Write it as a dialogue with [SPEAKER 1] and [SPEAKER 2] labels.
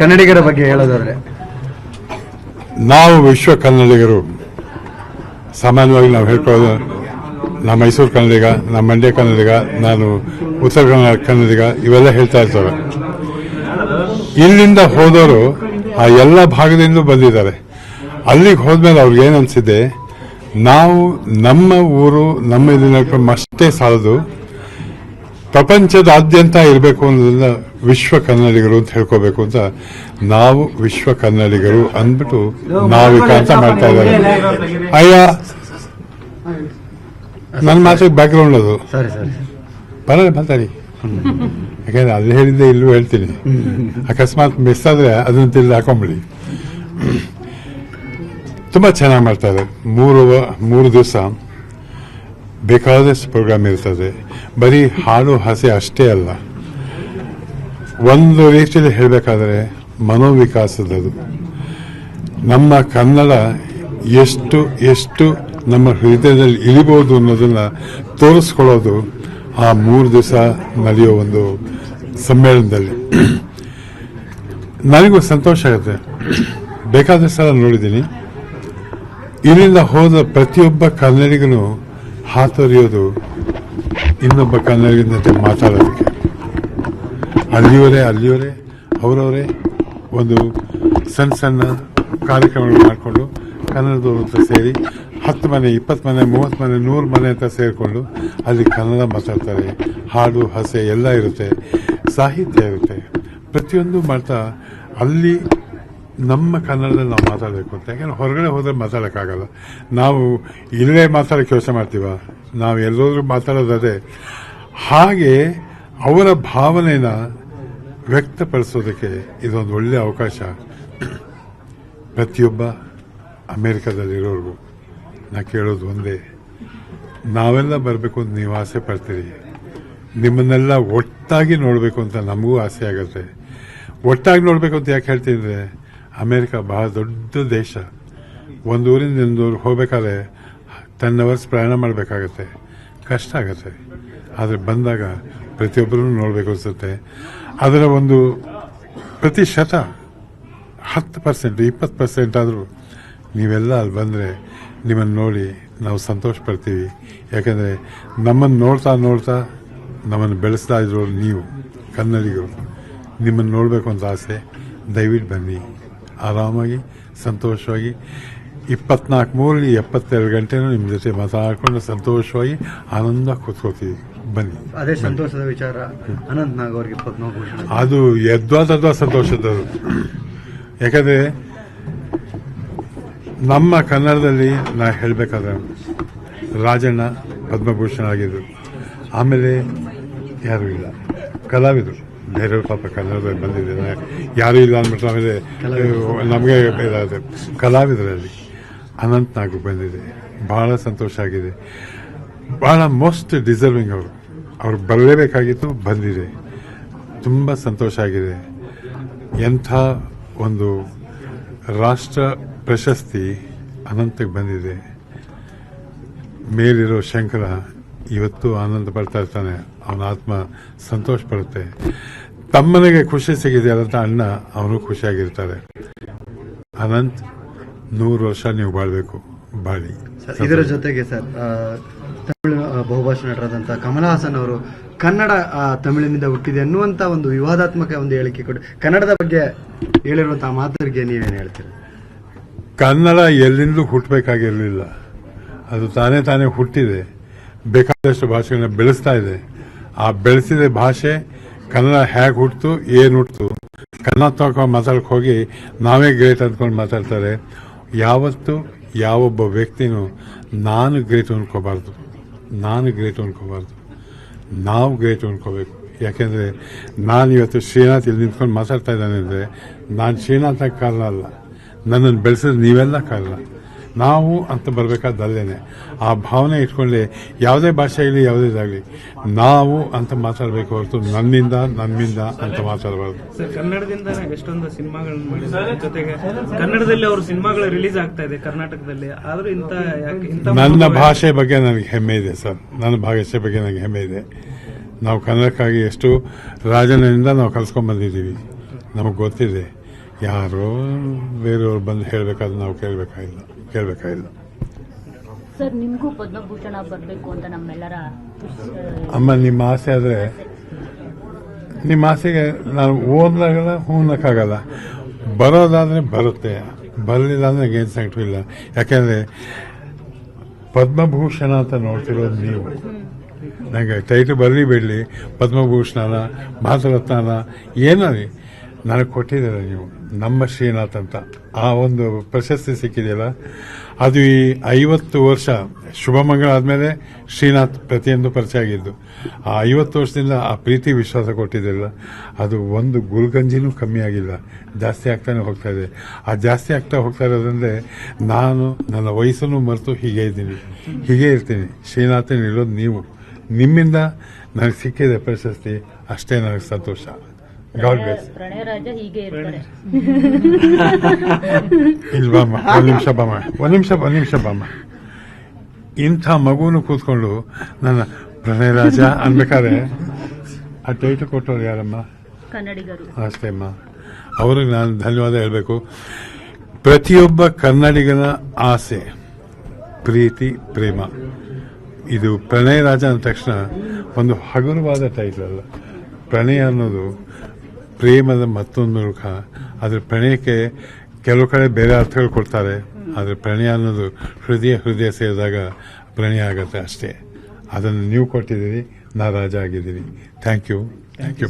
[SPEAKER 1] ಕನ್ನಡಿಗರ ಬಗ್ಗೆ ಹೇಳೋದಾದ್ರೆ?
[SPEAKER 2] ನಾವು ವಿಶ್ವ ಕನ್ನಡಿಗರು. ಸಾಮಾನ್ಯವಾಗಿ ನಾವು ಹೇಳ್ಕೊಳ್ಳೋದು ನಮ್ಮ ಮೈಸೂರು ಕನ್ನಡಿಗ, ನಮ್ಮ ಮಂಡ್ಯ ಕನ್ನಡಿಗ, ನಾನು ಉತ್ತರ ಕನ್ನಡ ಕನ್ನಡಿಗ, ಇವೆಲ್ಲ ಹೇಳ್ತಾ ಇರ್ತವೆ. ಇಲ್ಲಿಂದ ಹೋದವರು ಆ ಎಲ್ಲ ಭಾಗದಿಂದ ಬಂದಿದ್ದಾರೆ. ಅಲ್ಲಿಗೆ ಹೋದ್ಮೇಲೆ ಅವ್ರಿಗೆ ಏನು ನಾವು ನಮ್ಮ ಊರು, ನಮ್ಮ ಇದನ್ನ ಅಷ್ಟೇ ಸಾಲದು ಪ್ರಪಂಚದಾದ್ಯಂತ ಇರಬೇಕು ಅನ್ನೋದನ್ನ ವಿಶ್ವ ಕನ್ನಡಿಗರು ಅಂತ ಹೇಳ್ಕೋಬೇಕು ಅಂತ ನಾವು ವಿಶ್ವ ಕನ್ನಡಿಗರು ಅಂದ್ಬಿಟ್ಟು ನಾವು ಅಂತ ಮಾಡ್ತಾ ಇದ್ದಾರೆ. ಅಯ್ಯ ನನ್ನ ಮಾತಿಗೆ ಬ್ಯಾಕ್ಗ್ರೌಂಡ್ ಅದು.
[SPEAKER 1] ಸರಿ ಸರಿ.
[SPEAKER 2] ಬರಲ್ಲ ಮಾತಾಡಿ. ಯಾಕಂದ್ರೆ ಅಲ್ಲಿ ಹೇಳಿದ್ದೆ ಇಲ್ಲೂ ಹೇಳ್ತೀನಿ. ಅಕಸ್ಮಾತ್ ಮಿಸ್ ಆದ್ರೆ ಅದನ್ನ ತಿಳಿದು ಹಾಕೊಂಬಿಡಿ. ತುಂಬಾ ಚೆನ್ನಾಗಿ ಮಾಡ್ತಾರೆ ಮೂರು ಮೂರು ದಿವಸ ಬೇಕಾದಷ್ಟು ಪ್ರೋಗ್ರಾಮ್ ಇರ್ತದೆ. ಬರೀ ಹಾಡು ಹಸೆ ಅಷ್ಟೇ ಅಲ್ಲ. ಒಂದು ರೀತಿಯಲ್ಲಿ ಹೇಳಬೇಕಾದ್ರೆ ಮನೋವಿಕಾಸದದು. ನಮ್ಮ ಕನ್ನಡ ಎಷ್ಟು ಎಷ್ಟು ನಮ್ಮ ಹೃದಯದಲ್ಲಿ ಇಳಿಬಹುದು ಅನ್ನೋದನ್ನು ತೋರಿಸ್ಕೊಳ್ಳೋದು ಆ ಮೂರು ದಿವಸ ನಡೆಯೋ ಒಂದು ಸಮ್ಮೇಳನದಲ್ಲಿ. ನನಗೂ ಸಂತೋಷ ಆಗುತ್ತೆ. ಬೇಕಾದಷ್ಟು ಸಲ ನೋಡಿದ್ದೀನಿ. ಇಲ್ಲಿಂದ ಹೋದ ಪ್ರತಿಯೊಬ್ಬ ಕನ್ನಡಿಗನು ಹಾತೊರೆಯೋದು ಇನ್ನೊಬ್ಬ ಕನ್ನಡಿಗನ ಜೊತೆ ಮಾತಾಡೋದಕ್ಕೆ. ಅಲ್ಲಿಯವರೇ ಅಲ್ಲಿಯವರೇ, ಅವರವರೇ ಒಂದು ಸಣ್ಣ ಸಣ್ಣ ಕಾರ್ಯಕ್ರಮಗಳು ಮಾಡಿಕೊಂಡು ಕನ್ನಡದವ್ರ ಹತ್ರ ಸೇರಿ ಹತ್ತು ಮನೆ, ಇಪ್ಪತ್ತು ಮನೆ, ಮೂವತ್ತು ಮನೆ, ನೂರು ಮನೆ ಅಂತ ಸೇರಿಕೊಂಡು ಅಲ್ಲಿ ಕನ್ನಡ ಮಾತಾಡ್ತಾರೆ. ಹಾಡು, ಹಸೆ ಎಲ್ಲ ಇರುತ್ತೆ, ಸಾಹಿತ್ಯ ಇರುತ್ತೆ. ಪ್ರತಿಯೊಂದು ಮಾಡ್ತಾ ಅಲ್ಲಿ ನಮ್ಮ ಕನ್ನಡದಲ್ಲಿ ನಾವು ಮಾತಾಡಬೇಕು ಅಂತ. ಯಾಕಂದ್ರೆ ಹೊರಗಡೆ ಹೋದ್ರೆ ಮಾತಾಡೋಕ್ಕಾಗಲ್ಲ. ನಾವು ಇಲ್ಲೇ ಮಾತಾಡೋಕ್ಕೆ ಯೋಚನೆ ಮಾಡ್ತೀವ. ನಾವು ಎಲ್ಲೋದ್ರೂ ಮಾತಾಡೋದದೇ. ಹಾಗೆ ಅವರ ಭಾವನೆನ ವ್ಯಕ್ತಪಡಿಸೋದಕ್ಕೆ ಇದೊಂದು ಒಳ್ಳೆಯ ಅವಕಾಶ. ಪ್ರತಿಯೊಬ್ಬ ಅಮೇರಿಕಾದಲ್ಲಿರೋರ್ಗು. ನಾ ಕೇಳೋದು ಒಂದೇ. ನಾವೆಲ್ಲ ಬರಬೇಕು ಅಂತ ನೀವು ಆಸೆ ಪಡ್ತೀರಿ. ನಿಮ್ಮನ್ನೆಲ್ಲ ಒಟ್ಟಾಗಿ ನೋಡಬೇಕು ಅಂತ ನಮಗೂ ಆಸೆ ಆಗುತ್ತೆ. ಒಟ್ಟಾಗಿ ನೋಡಬೇಕು ಅಂತ ಯಾಕೆ ಹೇಳ್ತೀನಿ ಅಂದ್ರೆ ಅಮೆರಿಕ ಬಹಳ ದೊಡ್ಡ ದೇಶ. ಒಂದು ಊರಿಂದ ಇನ್ನೊಂದು ಊರಿಗೆ ಹೋಗ್ಬೇಕಾದ್ರೆ ಟೆನ್ ಅವರ್ಸ್ ಪ್ರಯಾಣ ಮಾಡಬೇಕಾಗತ್ತೆ. ಕಷ್ಟ ಆಗುತ್ತೆ. ಆದರೆ ಬಂದಾಗ ಪ್ರತಿಯೊಬ್ಬರೂ ನೋಡಬೇಕು ಅನಿಸುತ್ತೆ. ಅದರ ಒಂದು ಪ್ರತಿಶತ ಹತ್ತು ಪರ್ಸೆಂಟ್ ಇಪ್ಪತ್ತು ಪರ್ಸೆಂಟ್ ಆದರೂ ನೀವೆಲ್ಲ ಅಲ್ಲಿ ಬಂದರೆ ನಿಮ್ಮನ್ನು ನೋಡಿ ನಾವು ಸಂತೋಷ ಪಡ್ತೀವಿ ಯಾಕಂದರೆ ನಮ್ಮನ್ನು ನೋಡ್ತಾ ನೋಡ್ತಾ ನಮ್ಮನ್ನು ಬೆಳೆಸ್ತಾ ಇದ್ರು ನೀವು, ಕನ್ನಡಿಗರು. ನಿಮ್ಮನ್ನು ನೋಡಬೇಕು ಅಂತ ಆಸೆ. ದಯವಿಟ್ಟು ಬನ್ನಿ. ಆರಾಮಾಗಿ ಸಂತೋಷವಾಗಿ. ಇಪ್ಪತ್ನಾಲ್ಕು ಮೂರು ಎಪ್ಪತ್ತೆರಡು ಗಂಟೆನೂ ನಿಮ್ಮ ಜೊತೆ ಮಾತಾಡಿಕೊಂಡು ಸಂತೋಷವಾಗಿ ಆನಂದ ಕೂತ್ಕೋತೀವಿ ಬನ್ನಿ.
[SPEAKER 1] ಅದೇ ಸಂತೋಷದ ವಿಚಾರ. ಅನಂತ್ ನಾಗ್ ಅವ್ರಿಗೆ ಪದ್ಮಭೂಷಣ
[SPEAKER 2] ಅದು ಸಂತೋಷದ ಸಂತೋಷದದು ಯಾಕಂದ್ರೆ ನಮ್ಮ ಕನ್ನಡದಲ್ಲಿ ನಾ ಹೇಳಬೇಕಾದ್ರೆ ರಾಜಣ್ಣ ಪದ್ಮಭೂಷಣ ಆಗಿದ್ರು. ಆಮೇಲೆ ಯಾರೂ ಇಲ್ಲ. ಕಲಾವಿದರು. ಬೇರೆಯವ್ರ ಪಾಪ ಕನ್ನಡದಲ್ಲಿ ಬಂದಿದ್ದೇನೆ ಯಾರೂ ಇಲ್ಲ ಅಂದ್ಬಿಟ್ಟು ಆಮೇಲೆ ನಮಗೆ ಇದಾದ. ಕಲಾವಿದರಲ್ಲಿ ಅನಂತ್ ನಾಗು ಬಂದಿದೆ. ಬಹಳ ಸಂತೋಷ ಆಗಿದೆ. ಬಹಳ ಮೋಸ್ಟ್ ಡಿಸರ್ವಿಂಗ್ ಅವರು. ಅವ್ರು ಬರಲೇಬೇಕಾಗಿತ್ತು ಬಂದಿದೆ. ತುಂಬ ಸಂತೋಷ ಆಗಿದೆ. ಎಂಥ ಒಂದು ರಾಷ್ಟ್ರ ಪ್ರಶಸ್ತಿ ಅನಂತಕ್ಕೆ ಬಂದಿದೆ. ಮೇಲಿರೋ ಶಂಕರ ಇವತ್ತು ಆನಂದ ಪಡ್ತಾ ಇರ್ತಾನೆ. ಅವನ ಆತ್ಮ ಸಂತೋಷ ಪಡುತ್ತೆ. ತಮ್ಮನಿಗೆ ಖುಷಿ ಸಿಗಿದೆಯಲ್ಲ ಅಂತ ಅಣ್ಣ ಅವನು ಖುಷಿಯಾಗಿರ್ತಾರೆ. ಅನಂತ್ ನೂರು ವರ್ಷ ನೀವು ಬಾಳ್ಬೇಕು. ಬಾಳಿ.
[SPEAKER 1] ಇದರ ಜೊತೆಗೆ ಸರ್ ತಮಿಳು ಬಹುಭಾಷೆ ನಟರಾದಂತಹ ಕಮಲ ಹಾಸನ್ ಅವರು ಕನ್ನಡ ತಮಿಳಿನಿಂದ ಹುಟ್ಟಿದೆ ಅನ್ನುವಂತ ಒಂದು ವಿವಾದಾತ್ಮಕ ಒಂದು ಹೇಳಿಕೆ ಕೊಡಿ. ಕನ್ನಡದ ಬಗ್ಗೆ ಹೇಳಿರುವಂತಹ ಮಾತುಗಳಿಗೆ ನೀವೇನು ಹೇಳ್ತೀರಿ?
[SPEAKER 2] ಕನ್ನಡ ಎಲ್ಲಿಂದಲೂ ಹುಟ್ಟಬೇಕಾಗಿರಲಿಲ್ಲ ಅದು ತಾನೇ ತಾನೇ ಹುಟ್ಟಿದೆ. ಬೇಕಾದಷ್ಟು ಭಾಷೆಗಳನ್ನ ಬೆಳೆಸ್ತಾ ಇದೆ. ಆ ಬೆಳೆಸಿದ ಭಾಷೆ ಕನ್ನಡ ಹೇಗೆ ಹುಟ್ಟಿತು ಏನು ಹುಟ್ಟಿತು ಕನ್ನಡ ತಗೊಂಡು ಮಾತಾಡಕ್ಕೆ ಹೋಗಿ ನಾವೇ ಗ್ರೇಟ್ ಅಂದ್ಕೊಂಡು ಮಾತಾಡ್ತಾರೆ. ಯಾವತ್ತು ಯಾವೊಬ್ಬ ವ್ಯಕ್ತಿನೂ ನಾನು ಗ್ರೇಟ್ ಅನ್ಕೋಬಾರ್ದು. ನಾನು ಗ್ರೇಟ್ ಅನ್ಕೋಬಾರ್ದು. ನಾವು ಗ್ರೇಟ್ ಅನ್ಕೋಬೇಕು. ಯಾಕೆಂದರೆ ನಾನು ಇವತ್ತು ಶ್ರೀನಾಥ್ ಇಲ್ಲಿ ನಿಂತ್ಕೊಂಡು ಮಾತಾಡ್ತಾ ಇದ್ದಾನೆ ಅಂದರೆ, ನಾನು ಶ್ರೀನಾಥ ಕಾರಣ ಅಲ್ಲ. ನನ್ನನ್ನು ಬೆಳೆಸಿದ್ರೆ ನೀವೆಲ್ಲ ಕಾರಣ. ನಾವು ಅಂತ ಬರಬೇಕಾದ ಅಲ್ಲೇನೆ ಆ ಭಾವನೆ ಇಟ್ಕೊಂಡೆ ಯಾವುದೇ ಭಾಷೆ ಆಗಲಿ ಯಾವುದೇ ಇದಾಗಲಿ ನಾವು ಅಂತ ಮಾತಾಡಬೇಕು ಹೊರತು ನನ್ನಿಂದ ನಮ್ಮಿಂದ ಅಂತ ಮಾತಾಡಬಾರ್ದು.
[SPEAKER 3] ಕನ್ನಡದಿಂದ ಎಷ್ಟೊಂದು ಸಿನಿಮಾಗಳನ್ನು ಮಾಡಿದ್ದಾರೆ. ಜೊತೆಗೆ ಕನ್ನಡದಲ್ಲಿ ಅವರು ಸಿನಿಮಾಗಳು ರಿಲೀಸ್ ಆಗ್ತಾ ಇದೆ ಕರ್ನಾಟಕದಲ್ಲಿ. ಆದರೂ ಇಂತ ಇಂತ
[SPEAKER 2] ನನ್ನ ಭಾಷೆ ಬಗ್ಗೆ ನನಗೆ ಹೆಮ್ಮೆ ಇದೆ ಸರ್. ನನ್ನ ಭಾಷೆ ಬಗ್ಗೆ ನನಗೆ ಹೆಮ್ಮೆ ಇದೆ. ನಾವು ಕನ್ನಡಕ್ಕಾಗಿ ಎಷ್ಟು ರಾಜನಿಂದ ನಾವು ಕಲ್ಸ್ಕೊಂಡ್ ಬಂದಿದ್ದೀವಿ. ನಮಗೆ ಗೊತ್ತಿದೆ. ಯಾರೋ ಬೇರೆಯವರು ಬಂದು ಹೇಳಬೇಕಾದ್ರೆ ನಾವು ಕೇಳಬೇಕಾಗಿಲ್ಲ ಕೇಳಬೇಕಾಗಿಲ್ಲ.
[SPEAKER 4] ಸರ್ ನಿಮಗೂ ಪದ್ಮಭೂಷಣ ಬರಬೇಕು ಅಂತ ನಮ್ಮೆಲ್ಲರ
[SPEAKER 2] ಅಮ್ಮ ನಿಮ್ಮ ಆಸೆ ಆದರೆ ನಿಮ್ಮ ಆಸೆಗೆ ನಾನು ಓದಲಾಗಲ್ಲ ಹೂನಕ್ಕಾಗಲ್ಲ ಬರೋದಾದರೆ ಬರುತ್ತೆ ಬರಲಿಲ್ಲ ಅಂದರೆ ಏನು ಸಂಕಟ ಇಲ್ಲ. ಯಾಕೆಂದರೆ ಪದ್ಮಭೂಷಣ ಅಂತ ನೋಡ್ತಿರೋದು ನೀವು. ನನಗೆ ಟೈಟು ಬರಲಿ ಬಿಡಲಿ ಪದ್ಮಭೂಷಣನ ಭಾರತರತ್ನನ ಏನಲ್ಲಿ ನನಗೆ ಕೊಟ್ಟಿದ್ದೀರ ನೀವು. ನಮ್ಮ ಶ್ರೀನಾಥ್ ಅಂತ. ಆ ಒಂದು ಪ್ರಶಸ್ತಿ ಸಿಕ್ಕಿದೆಯಲ್ಲ? ಅದು ಈ ಐವತ್ತು ವರ್ಷ ಶುಭಮಂಗಳ ಆದಮೇಲೆ ಶ್ರೀನಾಥ್ ಪ್ರತಿಯೊಂದು ಪರಿಚಯ ಆಗಿದ್ದು. ಆ ಐವತ್ತು ವರ್ಷದಿಂದ ಆ ಪ್ರೀತಿ ವಿಶ್ವಾಸ ಕೊಟ್ಟಿದ್ದಿಲ್ಲ ಅದು ಒಂದು ಗುಲ್ಗಂಜಿನೂ ಕಮ್ಮಿ ಆಗಿಲ್ಲ. ಜಾಸ್ತಿ ಆಗ್ತಾನೆ ಹೋಗ್ತಾ ಇದೆ. ಆ ಜಾಸ್ತಿ ಆಗ್ತಾ ಹೋಗ್ತಾ ಇರೋದಂದ್ರೆ ನಾನು, ನನ್ನ ವಯಸ್ಸನ್ನು ಮರೆತು ಹೀಗೆ ಇದ್ದೀನಿ. ಹೀಗೆ ಇರ್ತೀನಿ. ಶ್ರೀನಾಥನ ಇರೋದು ನೀವು. ನಿಮ್ಮಿಂದ ನನಗೆ ಸಿಕ್ಕಿದೆ ಪ್ರಶಸ್ತಿ. ಅಷ್ಟೇ ನನಗೆ ಸಂತೋಷ. ಗಾಡ್ ಬ್ಲೆಸ್
[SPEAKER 4] ಪ್ರಣಯ ರಾಜ ಹೀಗೆ ಇರ್ತಾರೆ.
[SPEAKER 2] ಇಲ್ಲಿ ಬಾಮ್ಮ ಒಂದು ನಿಮಿಷ ಬಾಮ್ಮ ಒಂದು ನಿಮಿಷ ಒಂದು ನಿಮಿಷ ಬಾಮ್ಮ ಇಂಥ ಮಗುನು ಕೂತ್ಕೊಂಡು ನನ್ನ ಪ್ರಣಯ ರಾಜ ಅನ್ಬೇಕಾದ್ರೆ ಆ ಟೈಟಲ್ ಕೊಟ್ಟವ್ರು ಯಾರಮ್ಮ?
[SPEAKER 4] ಕನ್ನಡಿಗರು.
[SPEAKER 2] ಅಷ್ಟೇ ಅಮ್ಮ. ಅವ್ರಿಗೆ ನಾನು ಧನ್ಯವಾದ ಹೇಳಬೇಕು. ಪ್ರತಿಯೊಬ್ಬ ಕನ್ನಡಿಗನ ಆಸೆ ಪ್ರೀತಿ ಪ್ರೇಮ. ಇದು ಪ್ರಣಯ ರಾಜ ಅಂದ ತಕ್ಷಣ ಒಂದು ಹಗುರವಾದ ಟೈಟಲ್ ಅಲ್ಲ. ಪ್ರಣಯ ಅನ್ನೋದು ಪ್ರೇಮದ ಮತ್ತೊಂದು ಮೂಲಕ ಅದರ ಪ್ರಣಯಕ್ಕೆ ಕೆಲವು ಕಡೆ ಬೇರೆ ಅರ್ಥಗಳು ಕೊಡ್ತಾರೆ. ಆದರೆ ಪ್ರಣಯ ಅನ್ನೋದು ಹೃದಯ ಹೃದಯ ಸೇರಿದಾಗ ಪ್ರಣಯ ಆಗುತ್ತೆ ಅಷ್ಟೇ. ಅದನ್ನು ನೀವು ಕೊಟ್ಟಿದ್ದೀರಿ, ನಾ ರಾಜ ಆಗಿದ್ದೀನಿ ಥ್ಯಾಂಕ್ ಯು ಥ್ಯಾಂಕ್ ಯು